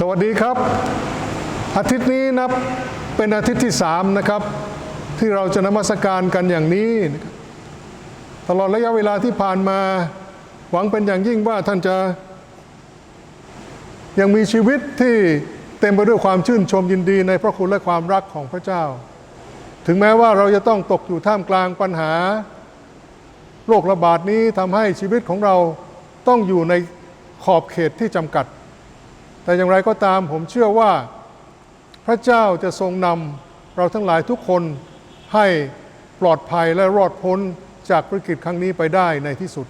สวัสดีครับ อาทิตย์นี้นับเป็นอาทิตย์ที่สามนะครับ ที่เราจะนมัสการกันอย่างนี้ ตลอดระยะเวลาที่ผ่านมา หวังเป็นอย่างยิ่งว่าท่านจะ ยังมีชีวิตที่เต็มไปด้วยความชื่นชมยินดีในพระคุณและความรักของพระเจ้า ถึงแม้ว่าเราจะต้องตกอยู่ท่ามกลางปัญหาโรคระบาดนี้ทำให้ชีวิตของเราต้องอยู่ในขอบเขตที่จำกัด แต่อย่างไรก็ตามผมเชื่อว่า พระเจ้าจะทรงนำเราทั้งหลายทุกคนให้ปลอดภัยและรอดพ้นจากวิกฤตครั้งนี้ไปได้ในที่สุด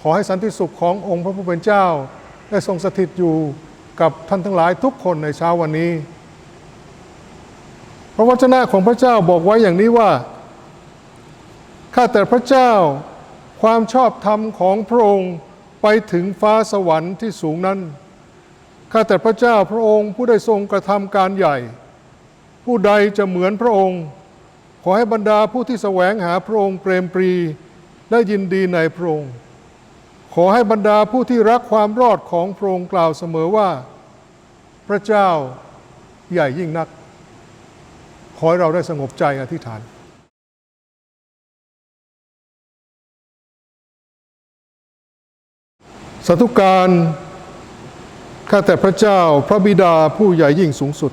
ขอให้สันติสุขขององค์พระผู้เป็นเจ้า ได้ทรงสถิตอยู่กับท่านทั้งหลายทุกคนในเช้าวันนี้ พระวจนะของพระเจ้าบอกไว้อย่างนี้ว่าข้าแต่พระเจ้าความชอบธรรมของพระองค์ไปถึงฟ้าสวรรค์ที่สูงนั้น ข้าแต่พระเจ้าพระองค์ผู้ได้ทรงกระทำการใหญ่ ผู้ใดจะเหมือนพระองค์ ขอให้บรรดาผู้ที่แสวงหาพระองค์เปรมปรีและยินดีในพระองค์ ขอให้บรรดาผู้ที่รักความรอดของพระองค์กล่าวเสมอว่า พระเจ้าใหญ่ยิ่งนัก ขอให้เราได้สงบใจอธิษฐานสาธุการ ข้าแต่พระเจ้าพระบิดาผู้ใหญ่ยิ่งสูงสุด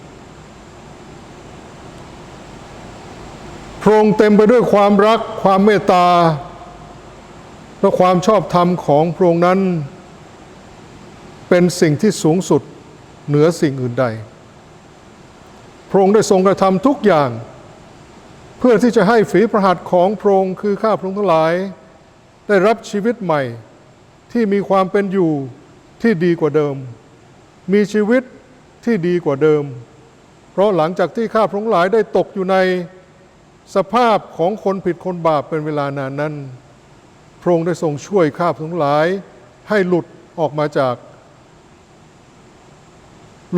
พระองค์เต็มไปด้วยความรักความเมตตา และความชอบธรรมของพระองค์นั้น เป็นสิ่งที่สูงสุดเหนือสิ่งอื่นใด พระองค์ได้ทรงกระทำทุกอย่าง เพื่อที่จะให้ฝีพระหัตของพระองค์คือข้าพระองค์ทั้งหลาย ได้รับชีวิตใหม่ที่มีความเป็นอยู่ที่ดีกว่าเดิม มีชีวิตที่ดีกว่าเดิม เพราะหลังจากที่ข้าพระองค์หลายได้ตกอยู่ในสภาพของคนผิดคนบาปเป็นเวลานานนั้น พระองค์ได้ทรงช่วยข้าพระองค์หลายให้หลุดออกมาจาก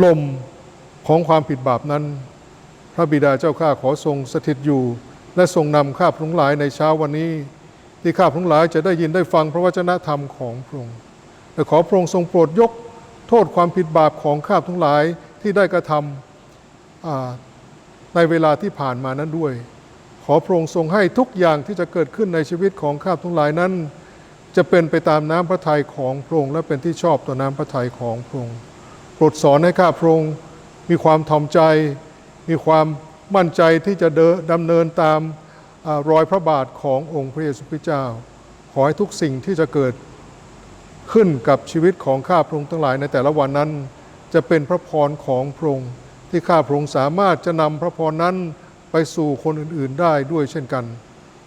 ลมของความผิดบาปนั้น พระบิดาเจ้าข้าขอทรงสถิตอยู่ และทรงนำข้าพระองค์หลายในเช้าวันนี้ ที่ข้าพระองค์หลายจะได้ยินได้ฟังพระวจนะธรรมของพระองค์และขอพระองค์ทรงโปรดยก โทษความผิดบาปของข้าพระองหลายที่ได้กระทำในเวลาที่ผ่านมานั้นด้วย ขอพระองค์ทรงให้ทุกอย่างที่จะเกิดขึ้นในชีวิตของข้าพระองหลายนั้น จะเป็นไปตามน้ำพระทัยของพระองค์และเป็นที่ชอบต่อน้ำพระทัยของพระองค์โปรดสอนให้ข้าพระองค์มีความถ่อมใจ มีความมั่นใจที่จะเดินดำเนินตามอรอยพระบาทขององค์พระเยซูคริสต์เจ้า ขอให้ทุกสิ่งที่จะเกิด ขึ้นกับชีวิตของข้าพระองค์ทั้งหลายในแต่ละวันนั้น จะเป็นพระพรของพระองค์ที่ข้าพระองค์สามารถจะนำพระพรนั้นไปสู่คนอื่นๆได้ด้วยเช่นกัน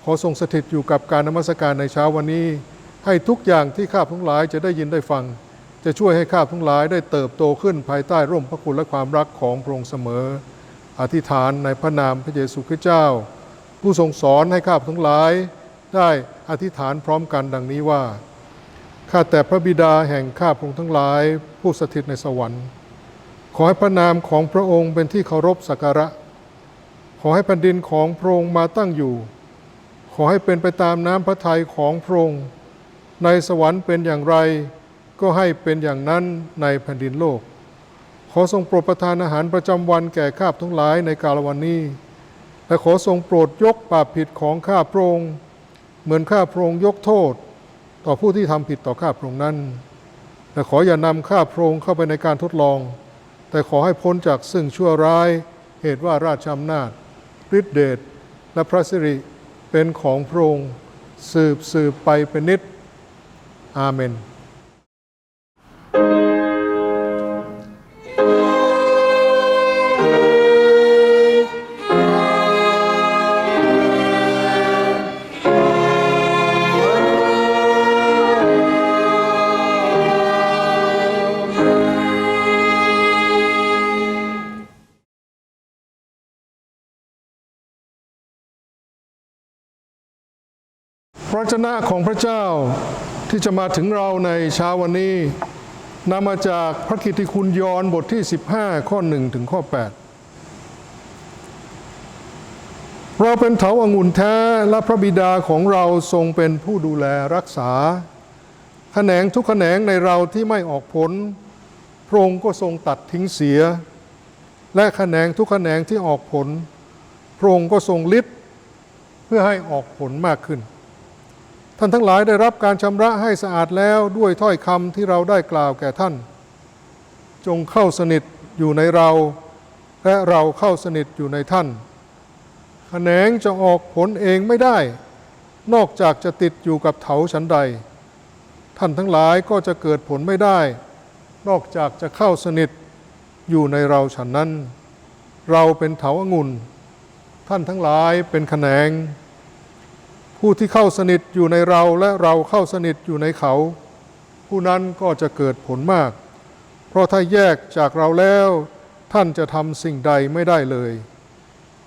ขอทรงสถิตอยู่กับการนมัสการในเช้าวันนี้ ให้ทุกอย่างที่ข้าพระองค์หลายจะได้ยินได้ฟัง จะช่วยให้ข้าทั้งหลายได้เติบโตขึ้นภายใต้ร่มพระคุณและความรักของพระองค์เสมอ อธิษฐานในพระนามพระเยซูคริสต์เจ้า ผู้ทรงสอนให้ข้าทั้งหลาย ได้อธิษฐานพร้อมกันดังนี้ว่า ข้าแต่พระบิดาแห่งข้าพระองค์ทั้งหลายผู้สถิตในสวรรค์ ขอให้พระนามของพระองค์เป็นที่เคารพสักการะ ขอให้แผ่นดินของพระองค์มาตั้งอยู่ ขอให้เป็นไปตามน้ำพระทัยของพระองค์ในสวรรค์เป็นอย่างไร ก็ให้เป็นอย่างนั้นในแผ่นดินโลก ขอทรงโปรดประทานอาหารประจำวันแก่ข้าพทั้งหลายในกาลวันนี้ และขอทรงโปรดยกบาปผิดของข้าพระองค์เหมือนข้าพระองค์ยกโทษ ต่อผู้ที่ทำผิดต่อข้าพระองค์นั้นและขออย่านำข้าพระองค์เข้าไปในการทดลอง แต่ขอให้พ้นจากซึ่งชั่วร้าย เหตุว่าราชอำนาจฤทธิเดชและพระสิริเป็นของพระองค์สืบสืบไปเป็นนิดอาเมน จนะของพระเจ้าที่จะมาถึงเราในเช้าวันนี้นำมาจากพระกิตติคุณยอนบทที่ 15 ข้อ 1 ถึงข้อ 8 เราเป็นเถาอางุ่นแท้และพระบิดาของเราทรงเป็นผู้ดูแลรักษาแขนงทุกแขนงในเราที่ไม่ออกผล พระองค์ก็ทรงตัดทิ้งเสีย และแขนงทุกแขนงที่ออกผล พระองค์ก็ทรงฤทธิ์เพื่อให้ออกผลมากขึ้น ท่านทั้งหลายได้รับการชำระให้สะอาดแล้วด้วยถ้อยคำที่เราได้กล่าวแก่ท่าน จงเข้าสนิทอยู่ในเรา และเราเข้าสนิทอยู่ในท่านแขนงจะออกผลเองไม่ได้ นอกจากจะติดอยู่กับเถาฉันใด ท่านทั้งหลายก็จะเกิดผลไม่ได้ นอกจากจะเข้าสนิทอยู่ในเราฉันนั้น เราเป็นเถาองุ่น ท่านทั้งหลายเป็นแขนง ผู้ที่เข้าสนิทอยู่ในเราและเราเข้าสนิทอยู่ในเขา ผู้นั้นก็จะเกิดผลมาก เพราะถ้าแยกจากเราแล้ว ท่านจะทำสิ่งใดไม่ได้เลย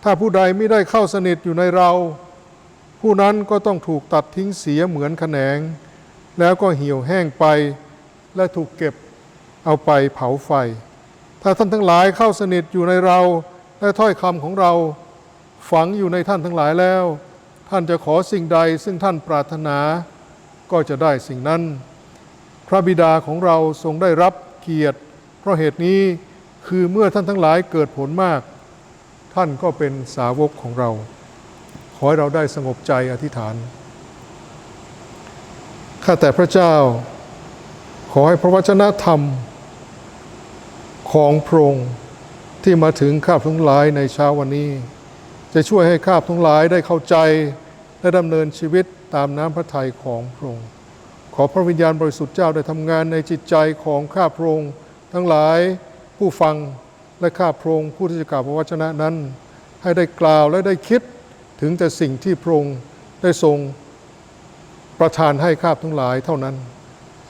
ถ้าผู้ใดไม่ได้เข้าสนิทอยู่ในเรา ผู้นั้นก็ต้องถูกตัดทิ้งเสียเหมือนแขนง แล้วก็เหี่ยวแห้งไป และถูกเก็บเอาไปเผาไฟ ถ้าท่านทั้งหลายเข้าสนิทอยู่ในเราและถ้อยคำของเราฝังอยู่ในท่านทั้งหลายแล้ว ท่านจะขอสิ่งใดซึ่งท่านปรารถนาก็จะได้สิ่งนั้น พระบิดาของเราทรงได้รับเกียรติ เพราะเหตุนี้คือเมื่อท่านทั้งหลายเกิดผลมาก ท่านก็เป็นสาวกของเรา ขอให้เราได้สงบใจอธิษฐาน ข้าแต่พระเจ้า ขอให้พระวจนะธรรม ของพระองค์ที่มาถึงข้าพทั้งหลายในเช้าวันนี้ จะช่วยให้ข้าพทั้งหลายได้เข้าใจและดำเนินชีวิตตามน้ำพระทัยของพระองค์ขอพระวิญญาณบริสุทธิ์เจ้าได้ทำงานในจิตใจของข้าพระองค์ทั้งหลายผู้ฟังและข้าพระองค์ผู้ที่จะกล่าวพระวจนะนั้น ให้ได้กล่าวและได้คิดถึงแต่สิ่งที่พระองค์ได้ทรงประทานให้ข้าพทั้งหลายเท่านั้น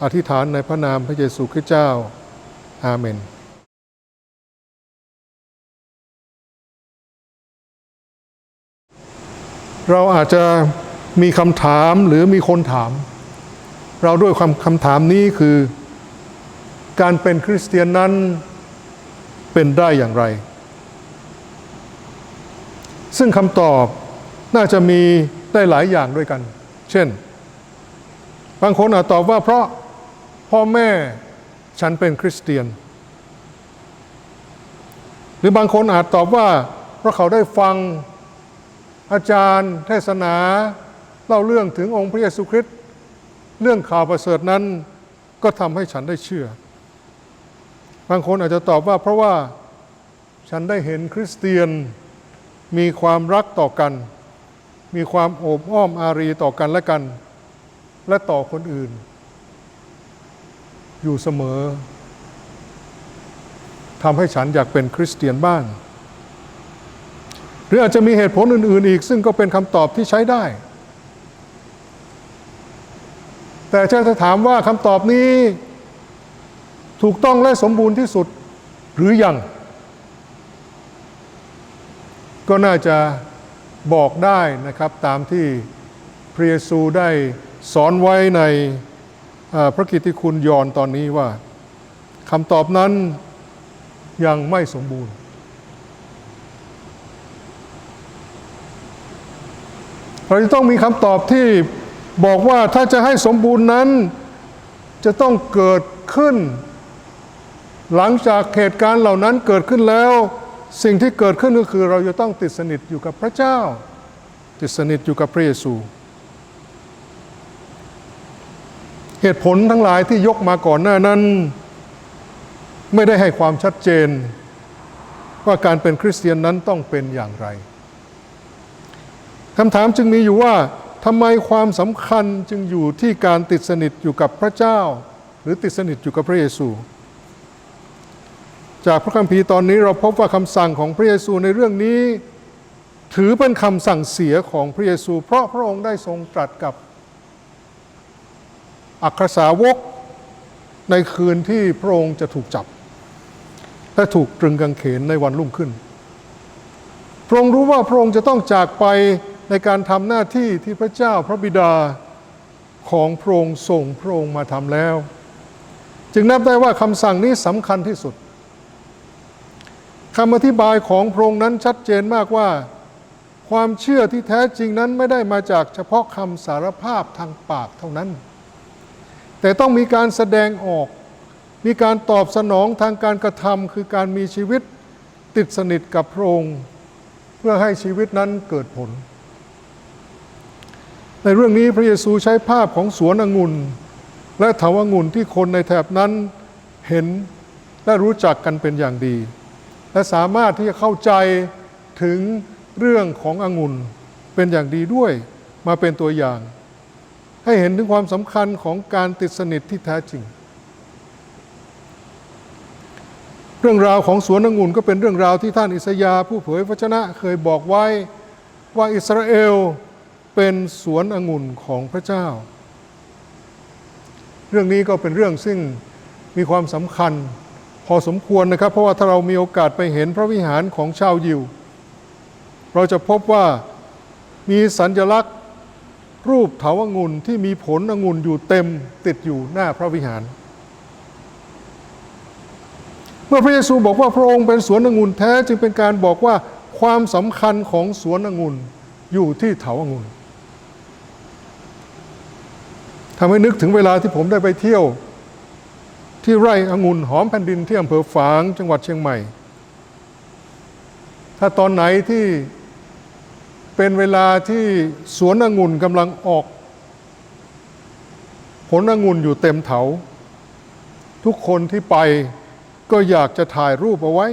อธิษฐานในพระนามพระเยซูคริสต์เจ้า อาเมน เราอาจจะมีคำถามหรือมีคนถาม เราด้วยความคำถามนี้คือ การเป็นคริสเตียนนั้นเป็นได้อย่างไร ซึ่งคำตอบน่าจะมีได้หลายอย่างด้วยกัน เช่น บางคนอาจตอบว่าเพราะพ่อแม่ฉันเป็นคริสเตียน หรือบางคนอาจตอบว่าเพราะเขาได้ฟัง อาจารย์เทศนาเล่าเรื่องถึงองค์พระเยซูคริสต์เรื่องข่าวประเสริฐนั้นก็ทำให้ฉันได้เชื่อ บางคนอาจจะตอบว่าเพราะว่าฉันได้เห็นคริสเตียนมีความรักต่อกัน มีความโอบอ้อมอารีต่อกันและกัน และต่อคนอื่น อยู่เสมอทำให้ฉันอยากเป็นคริสเตียนบ้าง รืออาจจะมีเหตุผลอื่น ๆ อีก ซึ่งก็เป็นคำตอบที่ใช้ได้ แต่จะถามว่าคำตอบนี้ถูกต้องและสมบูรณ์ที่สุดหรือยัง ก็น่าจะบอกได้นะครับตามที่พระเยซูได้สอนไว้ในพระกิตติคุณยอนตอนนี้ว่าคำตอบนั้นยังไม่สมบูรณ์ เราจะต้องมีคำตอบที่บอกว่าถ้าจะให้สมบูรณ์นั้น จะต้องเกิดขึ้น หลังจากเหตุการณ์เหล่านั้นเกิดขึ้นแล้ว สิ่งที่เกิดขึ้นก็คือเราจะต้องติดสนิทอยู่กับพระเจ้า ติดสนิทอยู่กับพระเยซู เหตุผลทั้งหลายที่ยกมาก่อนหน้านั้น ไม่ได้ให้ความชัดเจน ว่าการเป็นคริสเตียนนั้นต้องเป็นอย่างไร คำถามจึงมีอยู่ว่าทำไมความสำคัญจึงอยู่ที่การติดสนิทอยู่กับพระเจ้า หรือติดสนิทอยู่กับพระเยซู จากพระคัมภีร์ตอนนี้เราพบว่าคำสั่งของพระเยซูในเรื่องนี้ ถือเป็นคำสั่งเสียของพระเยซู เพราะพระองค์ได้ทรงตรัสกับอัครสาวกในคืนที่พระองค์จะถูกจับ และถูกตรึงกางเขนในวันรุ่งขึ้น พระองค์รู้ว่าพระองค์จะต้องจากไป ในการทำหน้าที่ที่พระเจ้าพระบิดาของพระองค์ส่งพระองค์มาทำแล้ว จึงนับได้ว่าคำสั่งนี้สำคัญที่สุดคำอธิบายของพระองค์นั้นชัดเจนมากว่า ความเชื่อที่แท้จริงนั้นไม่ได้มาจากเฉพาะคำสารภาพทางปากเท่านั้น แต่ต้องมีการแสดงออก มีการตอบสนองทางการกระทำคือการมีชีวิตติดสนิทกับพระองค์ เพื่อให้ชีวิตนั้นเกิดผล ในเรื่องนี้พระเยซูใช้ภาพของสวนองุ่น และเถาวงุ่นที่คนในแถบนั้นเห็นและรู้จักกันเป็นอย่างดี และสามารถที่จะเข้าใจถึงเรื่องขององุ่นเป็นอย่างดีด้วยมาเป็นตัวอย่าง ให้เห็นถึงความสำคัญของการติดสนิทที่แท้จริง เรื่องราวของสวนองุ่นก็เป็นเรื่องราวที่ท่านอิสยาห์ผู้เผยพระชนะเคยบอกไว้ว่าอิสราเอล เป็นสวนองุ่นของพระเจ้า เรื่องนี้ก็เป็นเรื่องซึ่งมีความสำคัญพอสมควรนะครับ เพราะว่าถ้าเรามีโอกาสไปเห็นพระวิหารของชาวยิว เราจะพบว่ามีสัญลักษณ์รูปเถาวงุ่นที่มีผลองุ่นอยู่เต็มติดอยู่หน้าพระวิหาร เมื่อพระเยซูบอกว่าพระองค์เป็นสวนองุ่นแท้จึงเป็นการบอกว่าความสำคัญของสวนองุ่นอยู่ที่เถาองุ่น ทำให้นึกถึงเวลาที่ผมได้ไปเที่ยว ที่ไร่องุ่นหอมแผ่นดินที่อำเภอฝางจังหวัดเชียงใหม่ ถ้าตอนไหนที่เป็นเวลาที่สวนองุ่นกำลังออก ผลองุ่นอยู่เต็มเถา ทุกคนที่ไปก็อยากจะถ่ายรูปเอาไว้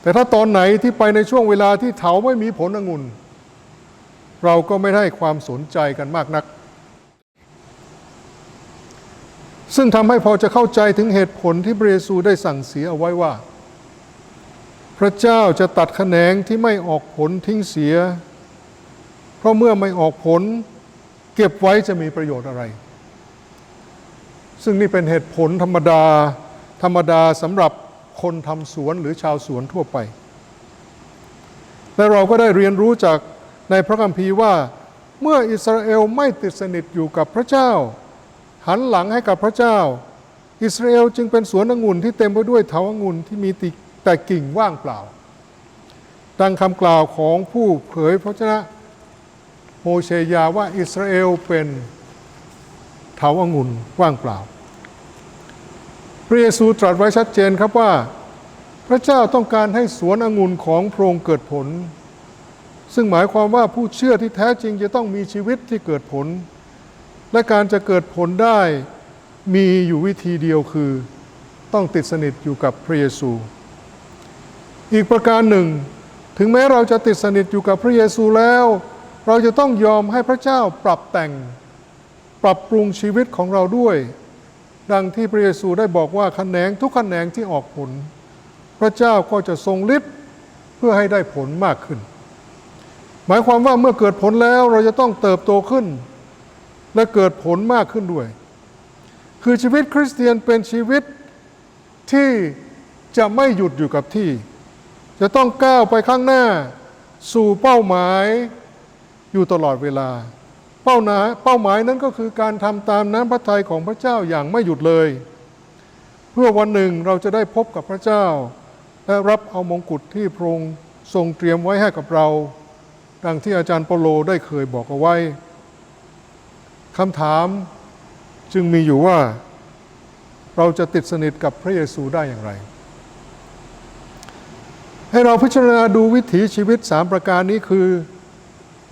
แต่ถ้าตอนไหนที่ไปในช่วงเวลาที่เถาไม่มีผลองุ่น เราก็ไม่ได้ความสนใจกันมากนัก ซึ่งทำให้พอจะเข้าใจถึงเหตุผลที่พระเยซูได้สั่งเสียเอาไว้ว่า พระเจ้าจะตัดแขนงที่ไม่ออกผลทิ้งเสีย เพราะเมื่อไม่ออกผล เก็บไว้จะมีประโยชน์อะไร ซึ่งนี่เป็นเหตุผลธรรมดา ธรรมดาสำหรับคนทำสวนหรือชาวสวนทั่วไป และเราก็ได้เรียนรู้จาก ในพระคัมภีร์ว่า เมื่ออิสราเอลไม่ติดสนิทอยู่กับพระเจ้า หันหลังให้กับพระเจ้า อิสราเอลจึงเป็นสวนองุ่นที่เต็มไปด้วยเถาองุ่นที่มีแต่กิ่งว่างเปล่า ดังคำกล่าวของผู้เผยพระชนะโมเชยาว่าอิสราเอลเป็นเถาองุ่นว่างเปล่า พระเยซูตรัสไว้ชัดเจนครับว่า พระเจ้าต้องการให้สวนองุ่นของพระองค์เกิดผล ซึ่งหมายความว่าผู้เชื่อที่แท้จริงจะต้องมีชีวิตที่เกิดผล และการจะเกิดผลได้มีอยู่วิธีเดียวคือ ต้องติดสนิทอยู่กับพระเยซู อีกประการหนึ่ง ถึงแม้เราจะติดสนิทอยู่กับพระเยซูแล้ว เราจะต้องยอมให้พระเจ้าปรับแต่ง ปรับปรุงชีวิตของเราด้วย ดังที่พระเยซูได้บอกว่าขแขนงทุกขแขนงที่ออกผล พระเจ้าก็จะทรงฤทธิ์เพื่อให้ได้ผลมากขึ้น หมายความว่าเมื่อเกิดผลแล้วเราจะต้องเติบโตขึ้น และเกิดผลมากขึ้นด้วย คือชีวิตคริสเตียนเป็นชีวิตที่จะไม่หยุดอยู่กับที่ จะต้องก้าวไปข้างหน้า สู่เป้าหมายอยู่ตลอดเวลา เป้าหมาเป้าหมายนั้นก็คือการทำตามน้ำพระทัยของพระเจ้าอย่างไม่หยุดเลย เพื่อวันหนึ่งเราจะได้พบกับพระเจ้า และรับเอามงกุฎที่พระองค์ทรงเตรียมไว้ให้กับเรา ดังที่อาจารย์เปโลได้เคยบอกเอาไว้คำถามจึงมีอยู่ว่าเราจะติดสนิทกับพระเยซูได้อย่างไร ให้เราพิจารณาดูวิถีชีวิตสามประการนี้คือ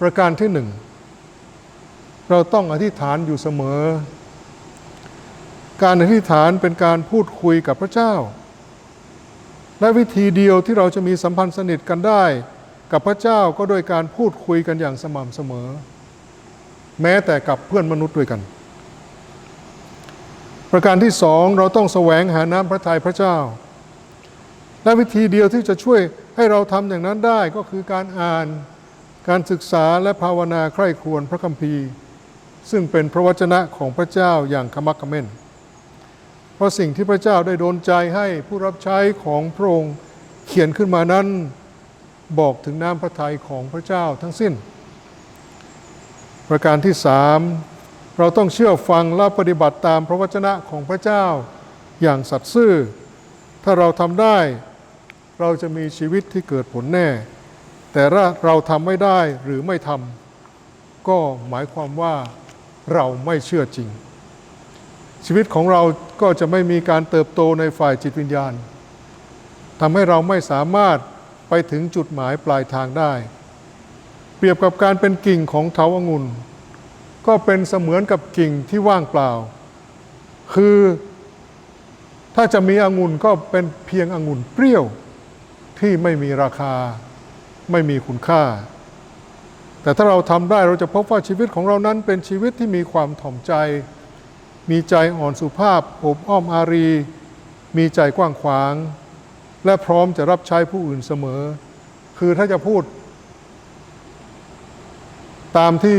ประการที่หนึ่งเราต้องอธิษฐานอยู่เสมอ การอธิษฐานเป็นการพูดคุยกับพระเจ้า และวิธีเดียวที่เราจะมีสัมพันธ์สนิทกันได้ กับพระเจ้าก็โดยการพูดคุยกันอย่างสม่ำเสมอ แม้แต่กับเพื่อนมนุษย์ด้วยกัน ประการที่สองเราต้องแสวงหาน้ำพระทัยพระเจ้า และวิธีเดียวที่จะช่วยให้เราทำอย่างนั้นได้ก็คือการอ่านการศึกษาและภาวนาใคร่ครวญพระคัมภีร์ ซึ่งเป็นพระวจนะของพระเจ้าอย่างขมักขม้นเพราะสิ่งที่พระเจ้าได้โดนใจให้ผู้รับใช้ของพระองค์เขียนขึ้นมานั้น บอกถึงน้ำพระทัยของพระเจ้าทั้งสิ้น ประการที่สามเราต้องเชื่อฟังและปฏิบัติตามพระวจนะของพระเจ้าอย่างสัตย์ซื่อ ถ้าเราทำได้ เราจะมีชีวิตที่เกิดผลแน่ แต่ถ้าเราทำไม่ได้หรือไม่ทำก็หมายความว่าเราไม่เชื่อจริง ชีวิตของเราก็จะไม่มีการเติบโตในฝ่ายจิตวิญญาณทำให้เราไม่สามารถ ไปถึงจุดหมายปลายทางได้ เปรียบกับการเป็นกิ่งของเถาองุ่นก็เป็นเสมือนกับกิ่งที่ว่างเปล่า คือถ้าจะมีองุ่นก็เป็นเพียงองุ่นเปรี้ยวที่ไม่มีราคา ไม่มีคุณค่า แต่ถ้าเราทำได้เราจะพบว่าชีวิตของเรานั้นเป็นชีวิตที่มีความถ่อมใจ มีใจอ่อนสุภาพอบอ้อมอารี มีใจกว้างขวาง และพร้อมจะรับใช้ผู้อื่นเสมอ คือถ้าจะพูด ตามที่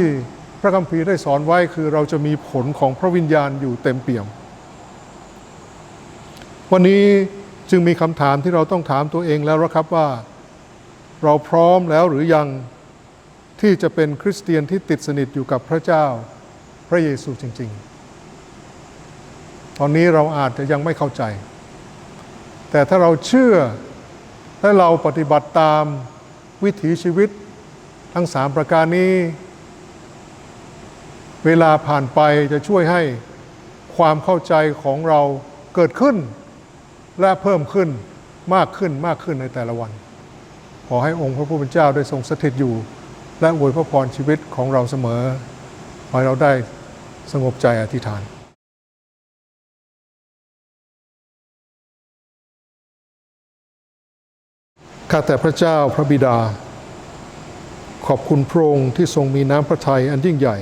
พระคัมภีร์ได้สอนไว้คือเราจะมีผลของพระวิญญาณอยู่เต็มเปี่ยม วันนี้จึงมีคำถามที่เราต้องถามตัวเองแล้วครับว่า เราพร้อมแล้วหรือยังที่จะเป็นคริสเตียนที่ติดสนิทอยู่กับพระเจ้าพระเยซูจริง ๆ ตอนนี้เราอาจจะยังไม่เข้าใจ แต่ถ้าเราเชื่อและเราปฏิบัติตามวิถีชีวิตทั้งสามประการนี้ เวลาผ่านไปจะช่วยให้ความเข้าใจของเราเกิดขึ้น และเพิ่มขึ้นมากขึ้นมากขึ้นในแต่ละวัน ขอให้องค์พระผู้เป็นเจ้าได้ทรงสถิตอยู่ และอวยพระพรชีวิตของเราเสมอ ขอให้เราได้สงบใจอธิษฐาน ข้าแต่พระเจ้าพระบิดา ขอบคุณพระองค์ที่ทรงมีน้ำพระทัยอันยิ่งใหญ่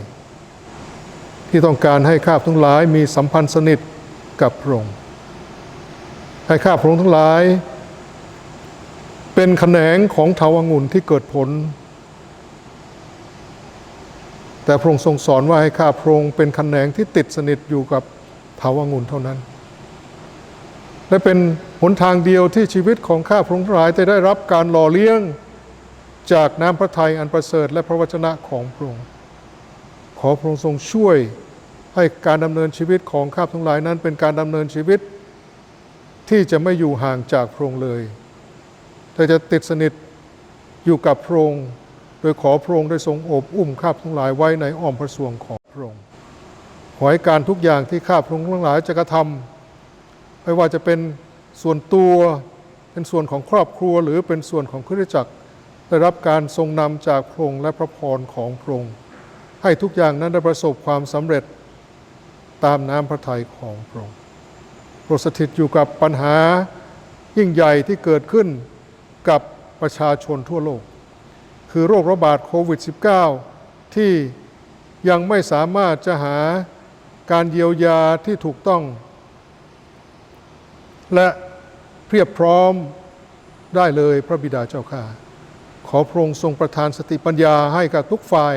ที่ต้องการให้ข้าพทั้งหลายมีสัมพันธ์สนิทกับพระองค์ให้ข้าพระองค์ทั้งหลาย เป็นแขนงของเถาวงุ่นที่เกิดผล แต่พระองค์ทรงสอนว่าให้ข้าพระองค์เป็นแขนงที่ติดสนิทอยู่กับเถาวงุ่นเท่านั้น และเป็น หนทางเดียวที่ชีวิตของข้าพระองค์หลายจะได้รับการหล่อเลี้ยงจากน้ำพระทัยอันประเสริฐและพระวจนะของพระองค์ ขอพระองค์ทรงช่วยให้การดำเนินชีวิตของข้าพทั้งหลายนั้นเป็นการดำเนินชีวิต ที่จะไม่อยู่ห่างจากพระองค์เลยแต่จะติดสนิทอยู่กับพระองค์ โดยขอพระองค์ได้ทรงโอบอุ้มข้าพทั้งหลายไว้ในอ้อมพระสวงของพระองค์ ขอให้การทุกอย่างที่ข้าพระองค์ทั้งหลายจะกระทำไม่ว่าจะเป็น ส่วนตัวเป็นส่วนของครอบครัวหรือเป็นส่วนของคริสตจักรได้รับการทรงนำจากพระองค์และพระพรของพระองค์ให้ทุกอย่างนั้นได้ประสบความสำเร็จตามน้ำพระทัยของพระองค์โปรดสถิตอยู่กับปัญหายิ่งใหญ่ที่เกิดขึ้นกับประชาชนทั่วโลก คือโรคระบาดโควิด -19 ที่ยังไม่สามารถจะหาการเยียวยาที่ถูกต้อง และ เพียบพร้อมได้เลยพระบิดาเจ้าข้าขอพระองค์ทรงประทานสติปัญญาให้กับทุกฝ่าย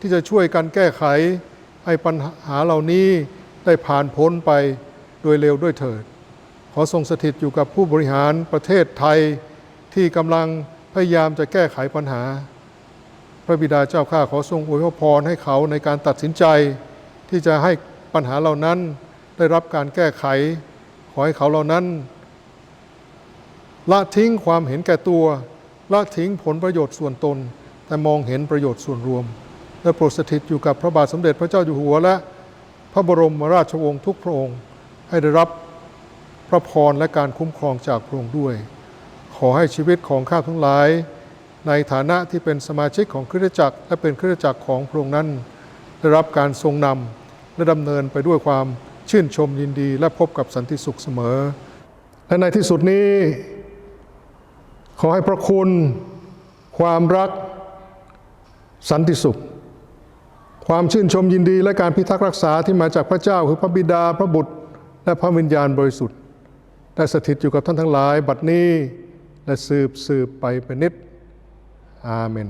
ที่จะช่วยกันแก้ไข ให้ปัญหาเหล่านี้ได้ผ่านพ้นไปโดยเร็วด้วยเถิด ขอทรงสถิตอยู่กับผู้บริหารประเทศไทยที่กำลังพยายามจะแก้ไขปัญหา พระบิดาเจ้าข้าขอทรงอวยพรให้เขาในการตัดสินใจ ที่จะให้ปัญหาเหล่านั้นได้รับการแก้ไข ขอให้เขาเหล่านั้น ละทิ้งความเห็นแก่ตัว ละทิ้งผลประโยชน์ส่วนตน แต่มองเห็นประโยชน์ส่วนรวม และโปรดสถิตอยู่กับพระบาทสมเด็จพระเจ้าอยู่หัวและ พระบรมราชวงศ์ทุกพระองค์ ให้ได้รับพระพรและการคุ้มครองจากพระองค์ด้วย ขอให้ชีวิตของข้าทั้งหลาย ในฐานะที่เป็นสมาชิกของคริสตจักร และเป็นคริสตจักรของพระองค์นั้น ได้รับการทรงนำและดำเนินไปด้วยความชื่นชมยินดี และพบกับสันติสุขเสมอ และในที่สุดนี้ ขอให้พระคุณ ความรัก สันติสุข ความชื่นชมยินดีและการพิทักษ์รักษาที่มาจากพระเจ้าคือพระบิดาพระบุตร และพระวิญญาณบริสุทธิ์ ได้สถิตอยู่กับท่านทั้งหลาย บัดนี้และสืบสืบไปเป็นนิจอาเมน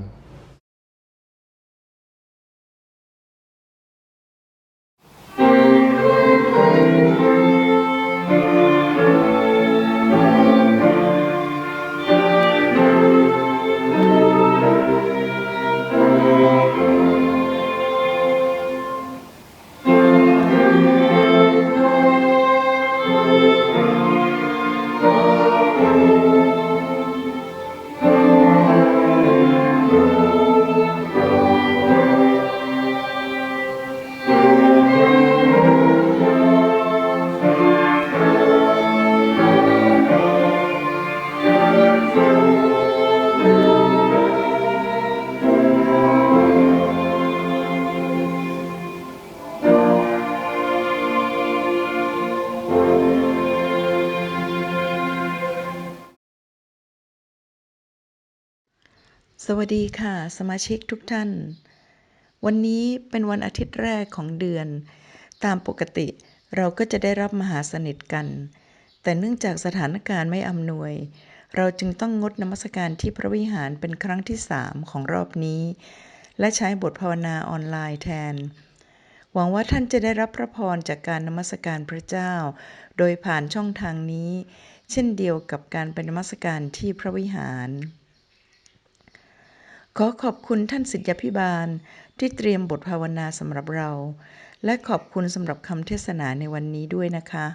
สวัสดีค่ะ สมาชิกทุกท่าน วันนี้เป็นวันอาทิตย์แรกของเดือน ตามปกติเราก็จะได้รับมหาสนิทกัน แต่เนื่องจากสถานการณ์ไม่อำนวย เราจึงต้องงดนมัสการที่พระวิหารเป็นครั้งที่สามของรอบนี้ และใช้บทภาวนาออนไลน์แทน หวังว่าท่านจะได้รับพระพรจากการนมัสการพระเจ้า โดยผ่านช่องทางนี้ เช่นเดียวกับการไปนมัสการที่พระวิหาร ขอขอบคุณท่านสิทธยพิบาลที่เตรียมบทภาวนาสำหรับเรา และขอบคุณสำหรับคำเทศนาในวันนี้ด้วยนะคะ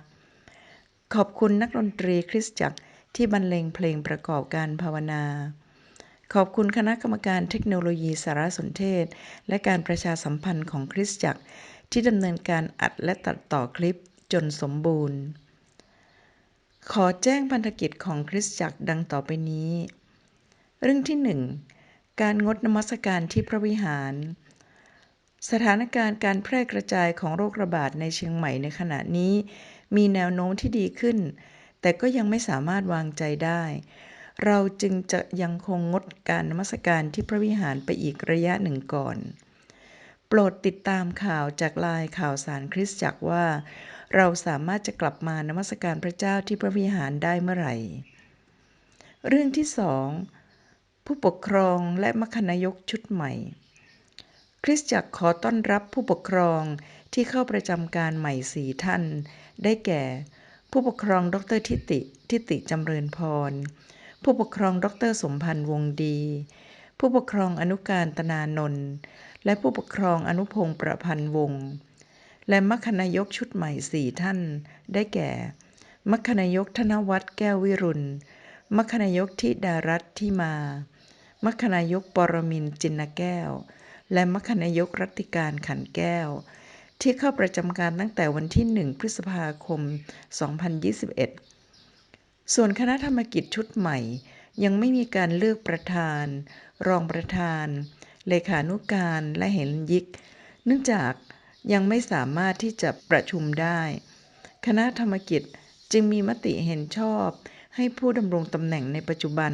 ขอบคุณนักดนตรีคริสตจักรที่บรรเลงเพลงประกอบการภาวนา ขอบคุณคณะกรรมการเทคโนโลยีสารสนเทศ และการประชาสัมพันธ์ของคริสตจักรที่ดำเนินการอัดและตัดต่อคลิปจนสมบูรณ์ ขอแจ้งพันธกิจของคริสตจักรดังต่อไปนี้ เรื่องที่หนึ่ง การงดนมัสการที่พระวิหาร สถานการณ์การแพร่กระจายของโรคระบาดในเชียงใหม่ในขณะนี้ มีแนวโน้มที่ดีขึ้น แต่ก็ยังไม่สามารถวางใจได้ เราจึงจะยังคงงดการนมัสการที่พระวิหารไปอีกระยะหนึ่งก่อน โปรดติดตามข่าวจากลายข่าวสารคริสตจักรว่า เราสามารถจะกลับมานมัสการพระเจ้าที่พระวิหารได้เมื่อไหร่ เรื่องที่สอง ผู้ปกครองและมัคคณายกชุดใหม่ คริสจักรขอต้อนรับผู้ปกครองที่เข้าประจำการใหม่สี่ท่าน ได้แก่ ผู้ปกครองดรทิติ ทิติจำเริญพร ผู้ปกครองดรสมพันธ์วงดี ผู้ปกครองอนุการตนานนท์และผู้ปกครองอนุพงศ์ประพันธ์วงศ์และมัคคณายกชุดใหม่สี่ท่าน ได้แก่มัคคณายกธนวัฒน์แก้ววิรุณมัคคณายกทิดารัตน์ที่มา มัคคณายกปรมินจินแก้ว และมัคคณายกรัตติการขันแก้ว ที่เข้าประจำการตั้งแต่วันที่ 1 พฤษภาคม 2021 ส่วนคณะธรรมกิจชุดใหม่ ยังไม่มีการเลือกประธาน รองประธาน เลขานุการและเห็นยิก เนื่องจากยังไม่สามารถที่จะประชุมได้ คณะธรรมกิจจึงมีมติเห็นชอบให้ผู้ดำรงตำแหน่งในปัจจุบัน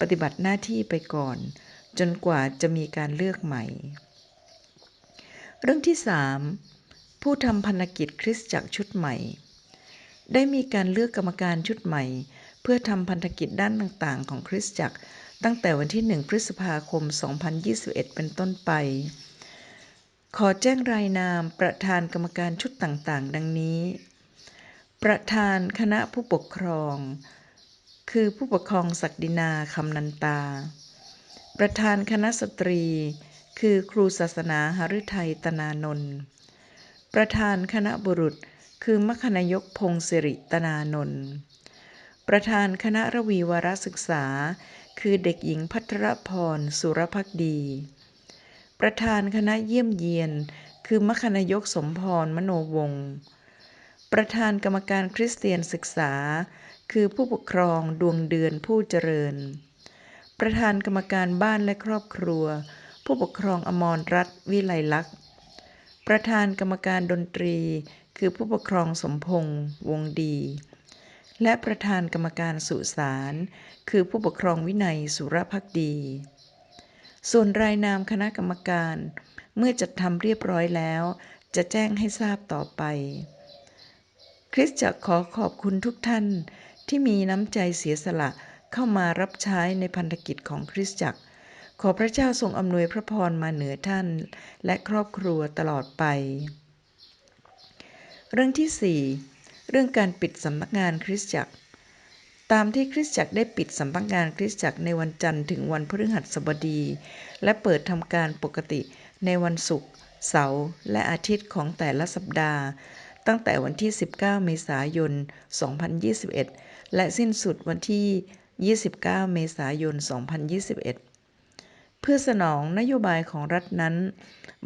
ปฏิบัติหน้าที่ไปก่อน จนกว่าจะมีการเลือกใหม่ เรื่องที่ 3 ผู้ทำพันธกิจคริสตจักรชุดใหม่ ได้มีการเลือกกรรมการชุดใหม่ เพื่อทำพันธกิจด้านต่างๆ ของคริสตจักร ตั้งแต่วันที่ 1 พฤษภาคม 2021 เป็นต้นไป ขอแจ้งรายนามประธานกรรมการชุดต่างๆ ดังนี้ ประธานคณะผู้ปกครอง คือผู้ปกครองศักดินาคำนันตา ประธานคณะสตรี คือครูศาสนาหฤทัยตนานนท์ ประธานคณะบุรุษ คือมคณายกพงศิริตนานนท์ ประธานคณะระวีวารศึกษา คือเด็กหญิงพัทรพรสุรพักดี ประธานคณะเยี่ยมเยียน คือมคณายกสมพรมโนวงศ์ประธานกรรมการคริสเตียนศึกษา คือผู้ปกครองดวงเดือนผู้เจริญ ประธานกรรมการบ้านและครอบครัว ผู้ปกครองอมรรัตน์วิไลลักษณ์ ประธานกรรมการดนตรี คือผู้ปกครองสมพงษ์วงดี และประธานกรรมการสุสานคือผู้ปกครองวินัยสุรพักดี ส่วนรายนามคณะกรรมการ เมื่อจัดทำเรียบร้อยแล้ว จะแจ้งให้ทราบต่อไปคริสจักรขอขอบคุณทุกท่าน ที่มีน้ำใจเสียสละเข้ามารับใช้ในพันธกิจของคริสตจักร ขอพระเจ้าทรงอำนวยพระพรมาเหนือท่าน และครอบครัวตลอดไป เรื่องที่ 4 เรื่องการปิดสำนักงานคริสตจักร ตามที่คริสตจักรได้ปิดสำนักงานคริสตจักรในวันจันทร์ถึงวันพฤหัสบดี และเปิดทำการปกติในวันศุกร์เสาร์และอาทิตย์ของแต่ละสัปดาห์ ตั้งแต่วันที่ 19 เมษายน 2021 และสิ้นสุดวันที่ 29 เมษายน 2021 เพื่อสนองนโยบายของรัฐนั้น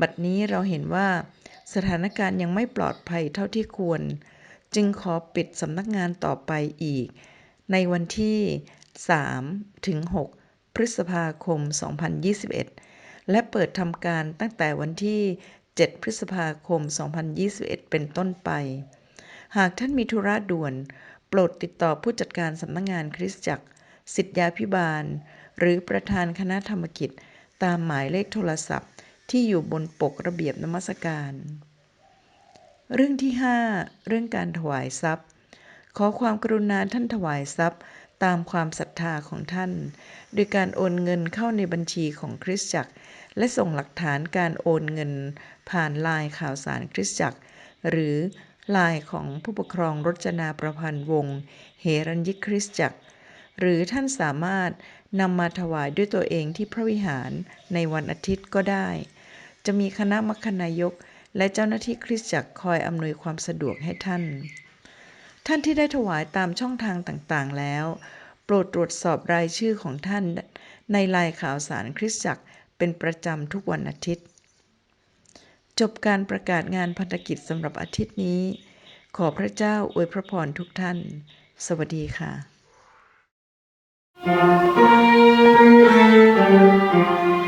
บัดนี้เราเห็นว่าสถานการณ์ยังไม่ปลอดภัยเท่าที่ควร จึงขอปิดสำนักงานต่อไปอีก ในวันที่ 3 ถึง 6 พฤษภาคม 2021 และเปิดทำการตั้งแต่วันที่ 7 พฤษภาคม 2021 เป็นต้นไป หากท่านมีธุระด่วน โปรดติดต่อผู้จัดการสำนักงานคริสตจักร สิทธยาพิบาล หรือประธานคณะธรรมกิจ ตามหมายเลขโทรศัพท์ที่อยู่บนปกระเบียบนมัสการ เรื่องที่ 5 เรื่องการถวายทรัพย์ ขอความกรุณาท่านถวายทรัพย์ตามความศรัทธาของท่าน โดยการโอนเงินเข้าในบัญชีของคริสตจักร และส่งหลักฐานการโอนเงินผ่านลน์ข่าวสารคริสตจักร หรือ ลน์ของผู้ปกครองรจนาประพันธ์วงศ์เฮรัญยิคริสจักร หรือท่านสามารถนำมาถวายด้วยตัวเองที่พระวิหารในวันอาทิตย์ก็ได้ จะมีคณะมัคคนายก และเจ้าหน้าที่คริสตจักรคอยอำนวยความสะดวกให้ท่าน ท่านที่ได้ถวายตามช่องทางต่างๆแล้ว โปรดตรวจสอบรายชื่อของท่าน ในลน์ข่าวสารคริสตจักรเป็นประจำทุกวันอาทิตย์ จบการประกาศงานพันธกิจสำหรับอาทิตย์นี้ ขอพระเจ้าอวยพระพรทุกท่าน สวัสดีค่ะ Thank you.